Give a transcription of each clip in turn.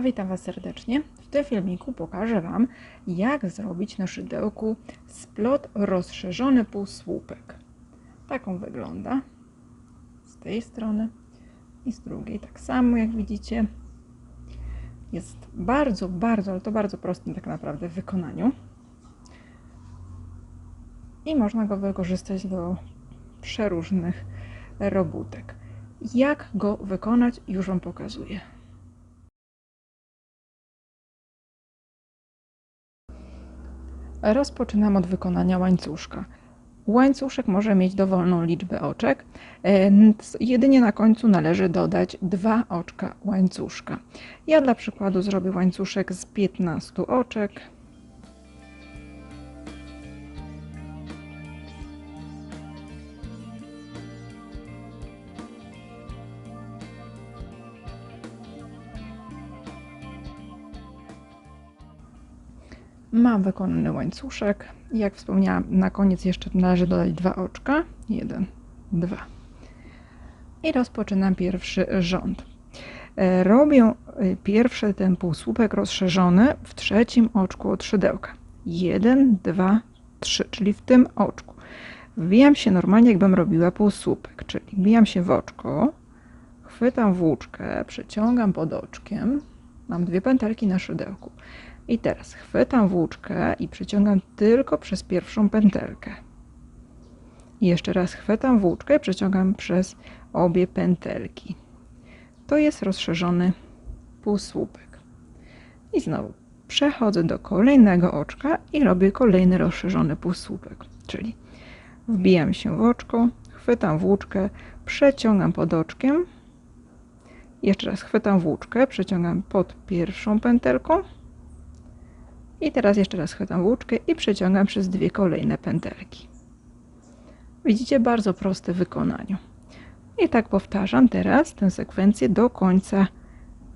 Witam Was serdecznie. W tym filmiku pokażę Wam, jak zrobić na szydełku splot rozszerzony półsłupek. Tak on wygląda. Z tej strony i z drugiej. Tak samo jak widzicie. Jest bardzo, bardzo, ale to bardzo prosty tak naprawdę w wykonaniu. I można go wykorzystać do przeróżnych robótek. Jak go wykonać, już Wam pokazuję. Rozpoczynam od wykonania łańcuszka. Łańcuszek może mieć dowolną liczbę oczek. E, jedynie na końcu należy dodać dwa oczka łańcuszka. Ja dla przykładu zrobię łańcuszek z 15 oczek. Mam wykonany łańcuszek. Jak wspomniałam, na koniec jeszcze należy dodać dwa oczka. Jeden, dwa. I rozpoczynam pierwszy rząd. E, robię e, pierwszy ten półsłupek rozszerzony w trzecim oczku od szydełka. Jeden, dwa, trzy, czyli w tym oczku. Wbijam się normalnie, jakbym robiła półsłupek, czyli wbijam się w oczko, chwytam włóczkę, przeciągam pod oczkiem. Mam dwie pętelki na szydełku. I teraz chwytam włóczkę i przeciągam tylko przez pierwszą pętelkę. I jeszcze raz chwytam włóczkę i przeciągam przez obie pętelki. To jest rozszerzony półsłupek. I znowu przechodzę do kolejnego oczka i robię kolejny rozszerzony półsłupek. Czyli wbijam się w oczko, chwytam włóczkę, przeciągam pod oczkiem. Jeszcze raz chwytam włóczkę, przeciągam pod pierwszą pętelką i teraz jeszcze raz chwytam włóczkę i przeciągam przez dwie kolejne pętelki. Widzicie, bardzo proste w wykonaniu. I tak powtarzam teraz tę sekwencję do końca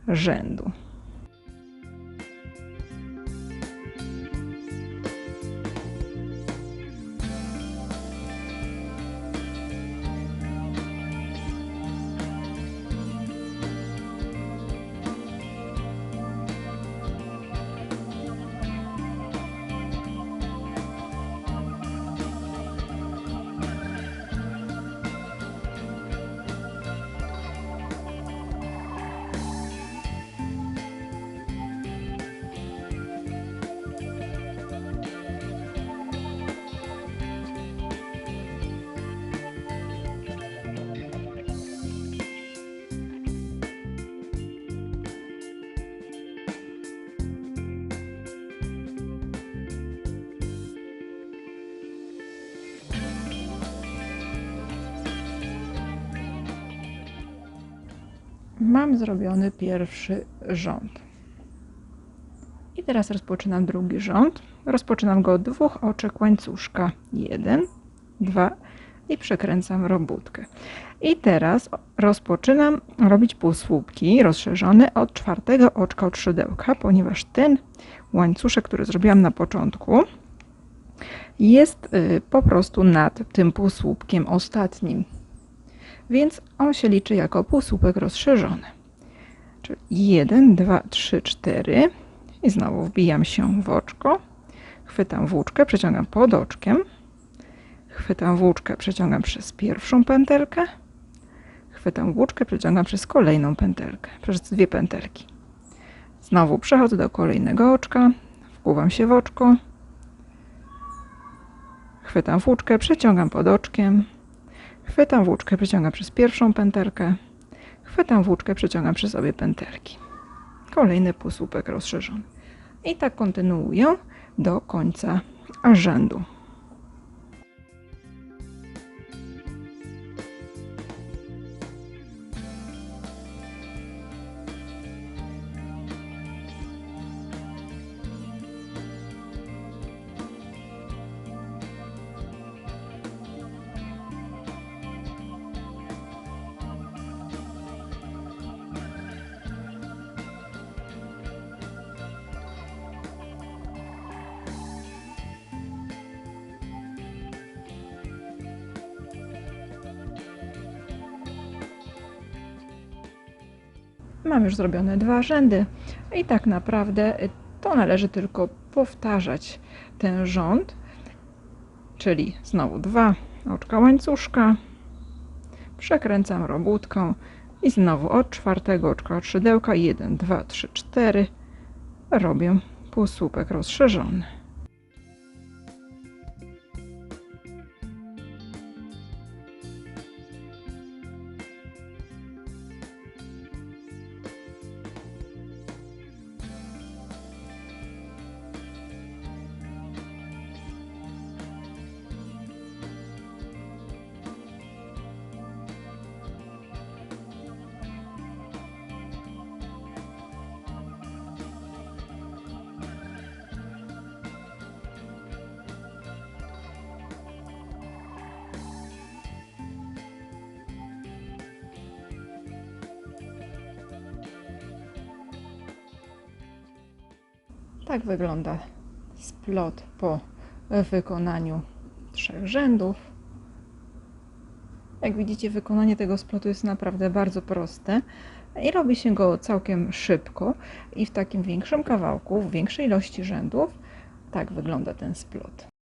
rzędu. Mam zrobiony pierwszy rząd. I teraz rozpoczynam drugi rząd. Rozpoczynam go od dwóch oczek łańcuszka. Jeden, dwa i przekręcam robótkę. I teraz rozpoczynam robić półsłupki rozszerzone od czwartego oczka od szydełka, ponieważ ten łańcuszek, który zrobiłam na początku, jest y, po prostu nad tym półsłupkiem ostatnim więc on się liczy jako półsłupek rozszerzony. Czyli 1, 2, 3, 4 i znowu wbijam się w oczko, chwytam włóczkę, przeciągam pod oczkiem, chwytam włóczkę, przeciągam przez pierwszą pętelkę, chwytam włóczkę, przeciągam przez kolejną pętelkę, przez dwie pętelki. Znowu przechodzę do kolejnego oczka, wpływam się w oczko, chwytam włóczkę, przeciągam pod oczkiem, Chwytam włóczkę, przeciągam przez pierwszą pętelkę. Chwytam włóczkę, przeciągam przez obie pętelki. Kolejny półsłupek rozszerzony. I tak kontynuuję do końca rzędu. Mam już zrobione dwa rzędy. I tak naprawdę y, to należy tylko powtarzać ten rząd, czyli znowu dwa oczka łańcuszka, przekręcam robótką i znowu od czwartego oczka szydełka 1, 2, 3, 4 robię półsłupek rozszerzony. Tak wygląda splot po wykonaniu trzech rzędów. Jak widzicie, wykonanie tego splotu jest naprawdę bardzo proste i robi się go całkiem szybko i w takim większym kawałku, w większej ilości rzędów. Tak wygląda ten splot.